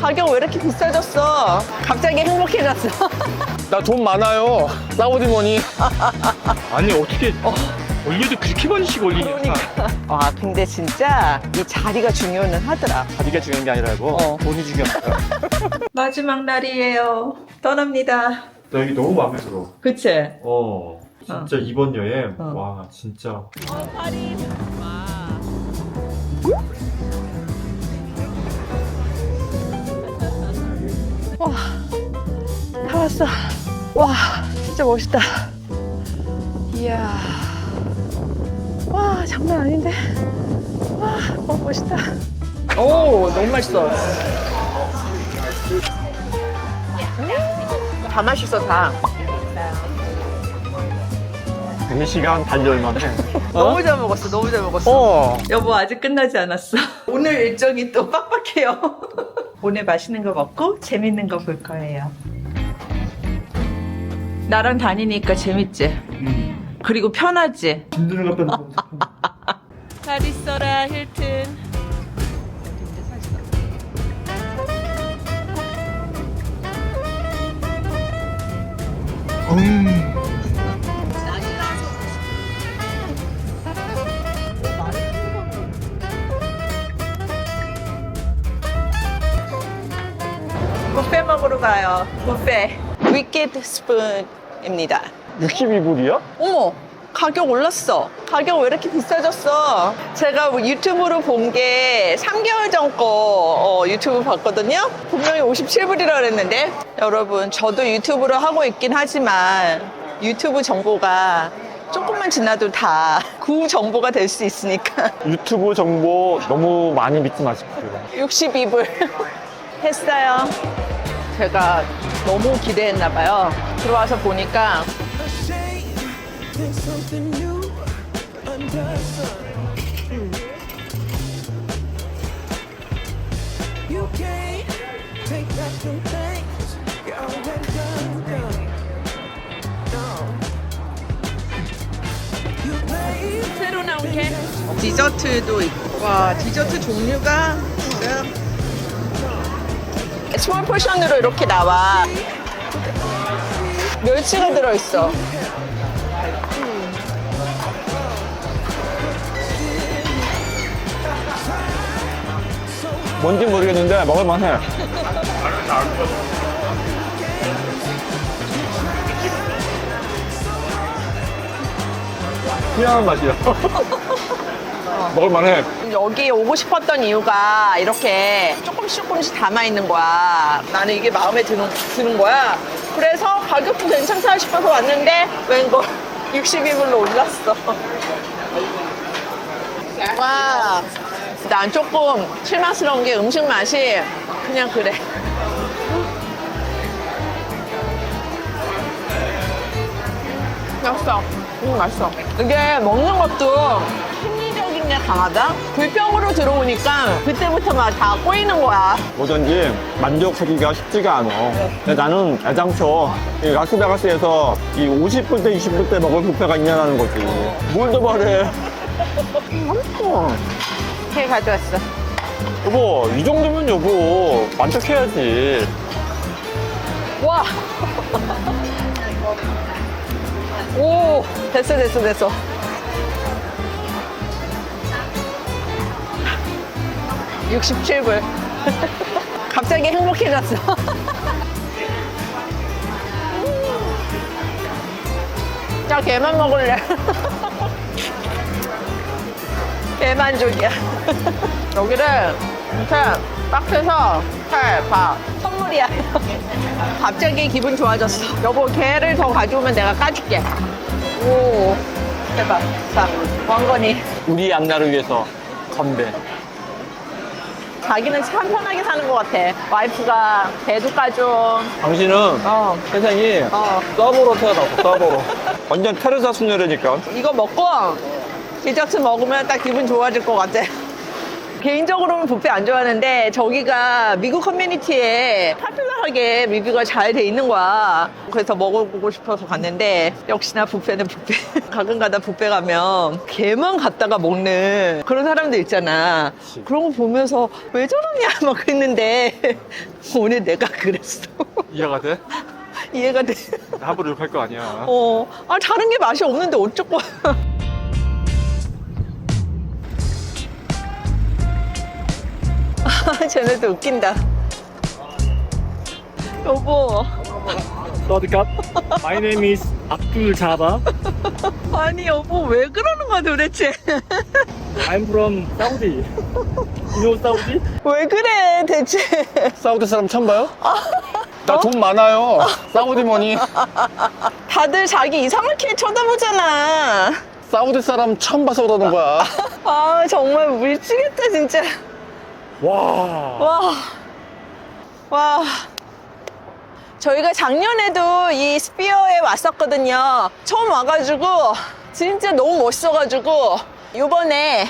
가격 왜 이렇게 비싸졌어? 갑자기 행복해졌어. 나 돈 많아요. 사우디머니. 아니 어떻게 올려도 그렇게 많이 씩 올리냐 와, 근데 진짜 이 자리가 중요는 하더라. 자리가 중요한 게 아니라고 어. 돈이 중요하다. 마지막 날이에요. 떠납니다. 나 여기 너무 마음에 들어 그치? 어 진짜 이번 여행 어. 와 진짜 다 왔어. 와, 진짜 멋있다. 이야. 와, 장난 아닌데. 와, 너무 멋있다. 오, 너무 맛있어. 음, 다 맛있어, 다. 4시간 달려올 만해. 너무 잘 먹었어, 너무 잘 먹었어. 어. 여보, 아직 끝나지 않았어. 오늘 일정이 또 빡빡해요. 오늘 맛있는 거 먹고 재밌는 거 볼 거예요. 나랑 다니니까 재밌지? 그리고 편하지? 힘드는 것 같다 잘 있어라 힐튼 뷔 가요. 뷔페. 위켓 스푼입니다. 62불이야? 어머 가격 올랐어. 가격 왜 이렇게 비싸졌어? 제가 뭐 유튜브로 본 게 3개월 전거 어, 유튜브 봤거든요. 분명히 57불이라 그랬는데. 여러분 저도 유튜브를 하고 있긴 하지만 유튜브 정보가 조금만 지나도 다 구 정보가 될 수 있으니까. 유튜브 정보 너무 많이 믿지 마십시오. 62불. 했어요 제가 너무 기대했나 봐요 들어와서 보니까 새로 나온 게 디저트도 있고 와 디저트 종류가 진짜 스몰 포션으로 이렇게 나와 멸치가 들어있어 뭔지 모르겠는데 먹을만해. 희한한 맛이야. 먹을만해. 여기 오고 싶었던 이유가 이렇게 조금씩 조금씩 담아있는 거야 나는 이게 마음에 드는, 드는 거야 그래서 가격도 괜찮다 싶어서 왔는데 웬걸 62불로 올랐어 와, 난 조금 실망스러운 게 음식 맛이 그냥 그래. 맛있어. 음, 맛있어. 이게 먹는 것도 게 강하다? 불평으로 들어오니까 그때부터 막 다 꼬이는 거야. 뭐든지 만족하기가 쉽지가 않아. 근데 나는 애당초 이 라스베가스에서 이 50불 때 20불 때 먹을 뷔페가 있냐는 거지. 뭘 더 말해. 맛있어. 해 가져왔어. 여보, 이 정도면 여보, 만족해야지. 와! 오! 됐어, 됐어, 됐어. (67불) 갑자기 행복해졌어. 야 걔만 먹을래. 개만족이야 여기를 이렇게 딱 해서 해봐. 선물이야. 갑자기 기분 좋아졌어. 여보 개를 더 가져오면 내가 까줄게. 오 대박 자 왕건이. 우리 양나를 위해서 건배. 자기는 참 편하게 사는 것 같아 와이프가 개도 까줘 당신은 어 세상이 어. 서버로 태어났어, 서버로. 완전 테레사 수녀라니까. 이거 먹고 디저트 먹으면 딱 기분 좋아질 것 같아 개인적으로는 뷔페 안 좋아하는데 저기가 미국 커뮤니티에 파퓰러하게 리뷰가 잘 돼 있는 거야. 그래서 먹어보고 싶어서 갔는데 역시나 뷔페는 뷔페. 가끔가다 뷔페 가면 걔만 갔다가 먹는 그런 사람들 있잖아. 그런 거 보면서 왜 저러냐 막 그랬는데 오늘 내가 그랬어. 이해가 돼? 이해가 돼. 함부로 욕할 거 아니야. 어, 아 다른 게 맛이 없는데 어쩌고. 아, 쟤네도 웃긴다. 여보, 서드캅. My name is 압둘 자바. 아니 여보 왜 그러는 거야 도대체? I'm from Saudi. You know Saudi? 왜 그래 대체? 사우디 사람 처음 봐요? 나 돈 많아요. 사우디 머니. 다들 자기 이상하게 쳐다보잖아. 사우디 사람 처음 봐서 그러는 거야. 아 정말 미치겠다 진짜. 와. 와, 와. 저희가 작년에도 이 스피어에 왔었거든요. 처음 와가지고 진짜 너무 멋있어가지고 요번에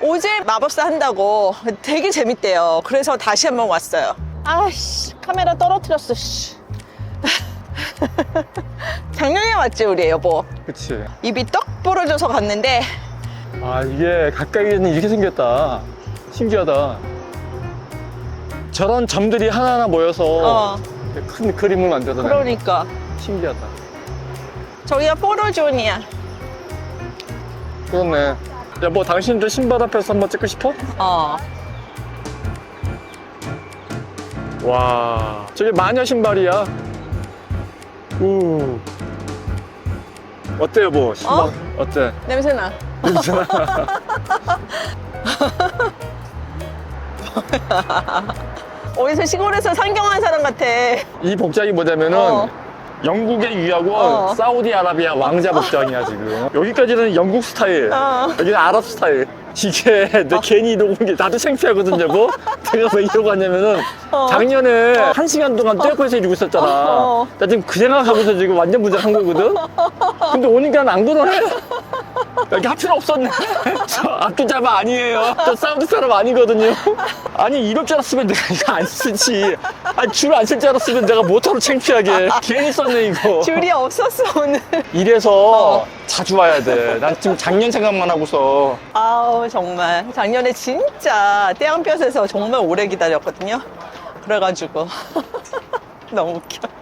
오제 마법사 한다고 되게 재밌대요. 그래서 다시 한번 왔어요. 아씨, 카메라 떨어뜨렸어, 씨. 작년에 왔지, 우리 여보. 그치. 입이 떡 부러져서 갔는데 아, 이게 가까이에는 이렇게 생겼다. 신기하다. 저런 점들이 하나하나 모여서 어, 큰 그림을 만들어내. 그러니까. 신기하다. 저기가 포로존이야. 그렇네. 야, 뭐 당신도 신발 앞에서 한번 찍고 싶어? 어. 와. 저게 마녀 신발이야. 우. 어때, 여보? 신발. 어? 어때? 냄새나. 어디서 시골에서 상경한 사람 같아. 이 복장이 뭐냐면은 어. 영국의 유학원 어. 사우디아라비아 왕자 복장이야 지금 여기까지는 영국 스타일 어. 여기는 아랍 스타일 이게 내 괜히 이러고 온게 나도 창피하거든 여보 내가 왜 이러고 왔냐면은 어. 작년에 한 시간 동안 떼어서 이러고 있었잖아 어. 나 지금 그 생각하고서 지금 완전 무장한 거거든 근데 오니까 안 그러네 여기 하필 없었네 저 앞뒤자마 아니에요 저 사우디 사람 아니거든요 아니 이럴 줄 알았으면 내가 이거 안 쓰지 아니 줄 안 쓸 줄 알았으면 내가 모터로 창피하게 괜히 썼네 이거 줄이 없었어, 오늘. 이래서 어. 자주 와야 돼 난 지금 작년 생각만 하고서 아우, 정말. 작년에 진짜 떼양볕에서 정말 오래 기다렸거든요. 그래가지고. 너무 웃겨.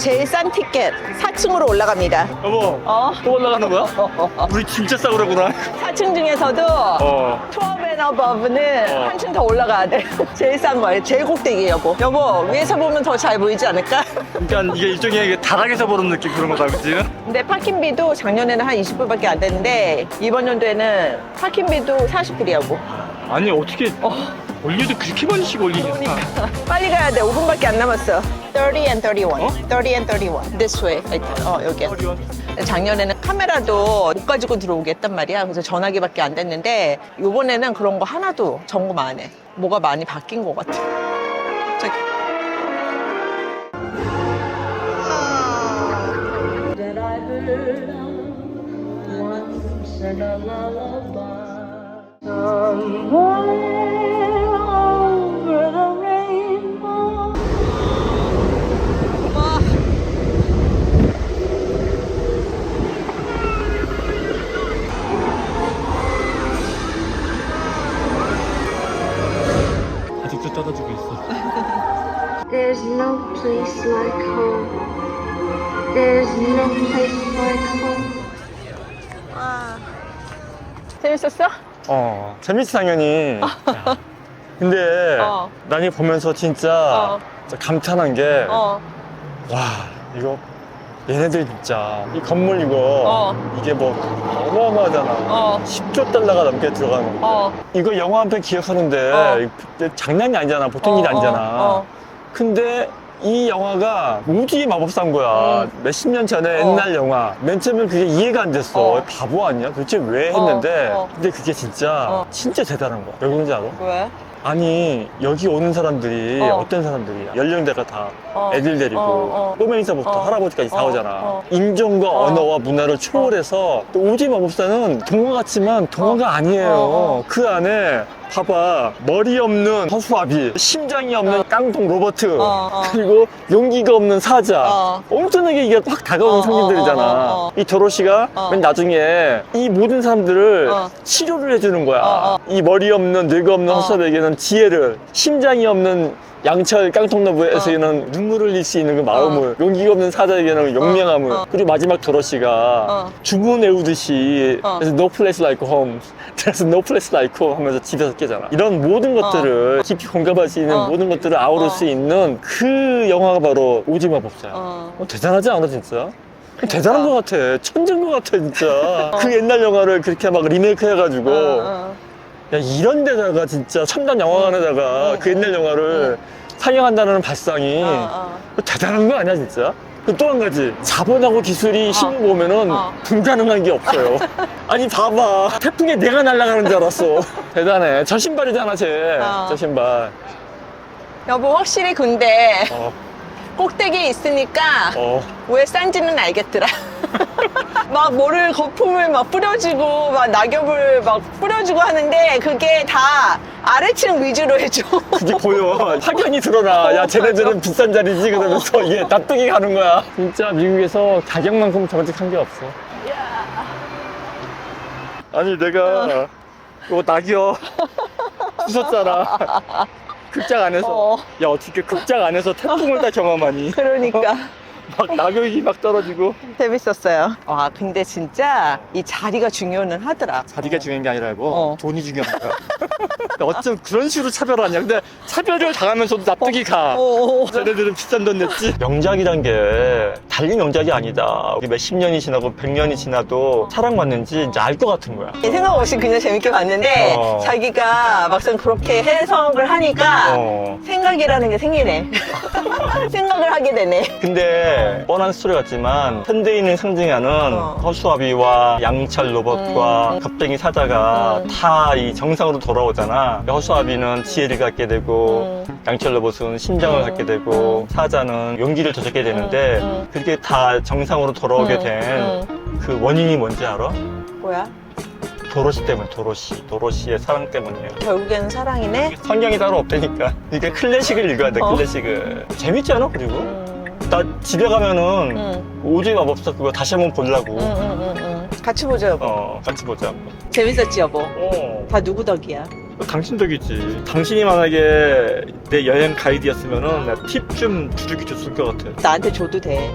제일 싼 티켓 4층으로 올라갑니다. 여보. 어? 또 올라가는 거야? 우리 진짜 싸우려구나. 4층 중에서도 어. 투어 앤 어버브는 어. 한층 더 올라가야 돼. 제일 싼 거예요. 제일 꼭대기 여보. 여보, 위에서 보면 더 잘 보이지 않을까? 그러니까 이게 일종의 이게 다락에서 보는 느낌 그런 거다, 그치? 근데 파킹비도 작년에는 한 20불밖에 안 됐는데 이번 연도에는 파킹비도 40불이야, 여보. 아니 어떻게 어, 올려도 그렇게 많이 씩 올리냐? 그러니까. 빨리 가야 돼. 5분밖에 안 남았어. 30 and 31. 어? 30 and 31. This way. 하여튼, 어, 여기야. 작년에는 카메라도 못 가지고 들어오게 했단 말이야. 그래서 전화기밖에 안 됐는데 이번에는 그런 거 하나도 점검 안 해. 뭐가 많이 바뀐 것 같아. 저기. that 재밌었어? 어 재밌지 당연히 근데 어. 난 이거 보면서 진짜, 어. 진짜 감탄한 게 와 어. 이거 얘네들 진짜 이 건물 이거 어. 이게 뭐 어마어마하잖아 어. 10조 달러가 넘게 들어가는 거 어. 이거 영화 한 편 기획하는데 어. 장난이 아니잖아 보통 어, 일이 아니잖아 어, 어. 근데 이 영화가 우주의 마법사인 거야. 몇십 년 전에 어. 옛날 영화. 맨 처음에 그게 이해가 안 됐어. 어. 바보 아니야? 도대체 왜 했는데. 어. 근데 그게 진짜, 어. 진짜 대단한 거야. 왜 그런지 알아? 왜? 아니, 여기 오는 사람들이 어. 어. 떤 사람들이야? 연령대가 다 어. 애들 데리고 어, 어. 꼬맹이서부터 어. 할아버지까지 다 어. 오잖아. 어. 인종과 어. 언어와 문화를 초월해서 또 오지 마법사는 동화 같지만 동화가 아니에요. 어, 어. 그 안에 봐봐 머리 없는 허수아비, 심장이 없는 깡통 로버트, 어, 어. 그리고 용기가 없는 사자. 어. 엄청나게 이게 확 다가오는 어, 상징들이잖아. 어, 어, 어. 이 도로시가 어. 맨 나중에 이 모든 사람들을 어. 치료를 해주는 거야. 어, 어. 이 머리 없는 뇌가 없는 어. 허수아비에게는 지혜를, 심장이 없는 양철 깡통너브에서는 눈물을 흘릴 수 있는 그 마음을, 용기가 없는 사자에게는 용맹함을, 어. 그리고 마지막 도로시가 어. 주문 외우듯이 어. There's no place like home. There's no place like home 하면서 집에서 깨잖아. 이런 모든 것들을 깊이 공감할 수 있는 어. 모든 것들을 아우를 어. 수 있는 그 영화가 바로 오지마 법사야. 어. 어, 대단하지 않아 진짜? 대단한 것 같아. 천재인 것 같아 진짜. 그 옛날 영화를 그렇게 막 리메이크 해가지고 어, 어. 야 이런 데다가 진짜 첨단 영화관에다가 응, 그 옛날 영화를 상영한다는 발상이 어, 어. 대단한 거 아니야 진짜? 또 한 가지 자본하고 기술이 힘을 모으면은 어. 불가능한 게 없어요. 아니 봐봐 태풍에 내가 날아가는 줄 알았어. 대단해. 저 신발이잖아 쟤. 어. 저 신발. 여보 확실히 근데 어, 꼭대기에 있으니까 어. 왜 싼지는 알겠더라. 막 뭐를 거품을 막 뿌려주고 막 낙엽을 막 뿌려주고 하는데 그게 다 아래층 위주로 해줘. 그게 보여. 확연히 드러나. 야, 쟤네들은 비싼 자리지. 그러면서 이게 납득이 가는 거야. 진짜 미국에서 가격만큼 정직한 게 없어. 아니, 내가 이거 낙이요. 주셨잖아. 극장 안에서. 어. 야, 어떻게 극장 안에서 태풍을 다 경험하니? 그러니까 막 낙엽이 막 떨어지고. 재밌었어요. 와 근데 진짜 이 자리가 중요는 하더라. 자리가 중요한 게 아니라고 어. 돈이 중요한 거야. 어쩜 그런 식으로 차별하냐. 근데 차별을 당하면서도 납득이 가. 오. 쟤네들은 비싼 돈 냈지? 명작이란 게 달리 명작이 아니다. 우리 몇십 년이 지나고 백 년이 지나도 사랑받는지 이제 알 것 같은 거야. 생각 없이 그냥 재밌게 봤는데 어. 자기가 막상 그렇게 해석을 하니까 어. 생각이라는 게 생기네. 하게 되네. 근데 뻔한 스토리 같지만 현대인을 상징하는 어. 허수아비와 양철 로봇과 음. 겁쟁이 사자가 음. 다이 정상으로 돌아오잖아. 허수아비는 지혜를 갖게 되고 음. 양철 로봇은 심장을 음. 갖게 되고 사자는 용기를 되찾게 되는데 음. 음. 그렇게 다 정상으로 돌아오게 음. 된그 원인이 뭔지 알아? 뭐야? 도로시 때문에 도로시 도로시의 사랑 때문이에요 결국에는 사랑이네. 성경이 따로 없다니까 이게 클래식을 읽어야 돼 어. 클래식을 재밌지 않아 그리고 음. 나 집에 가면은 응. 오즈의 마법사 그거 다시 한번 보려고 응, 응, 응, 응. 같이 보자 여보. 어 같이 보자 재밌었지 여보. 어 다 누구 덕이야? 당신 덕이지 당신이 만약에 내 여행 가이드였으면은 팁 좀 주르기 줬을 것 같아 나한테 줘도 돼.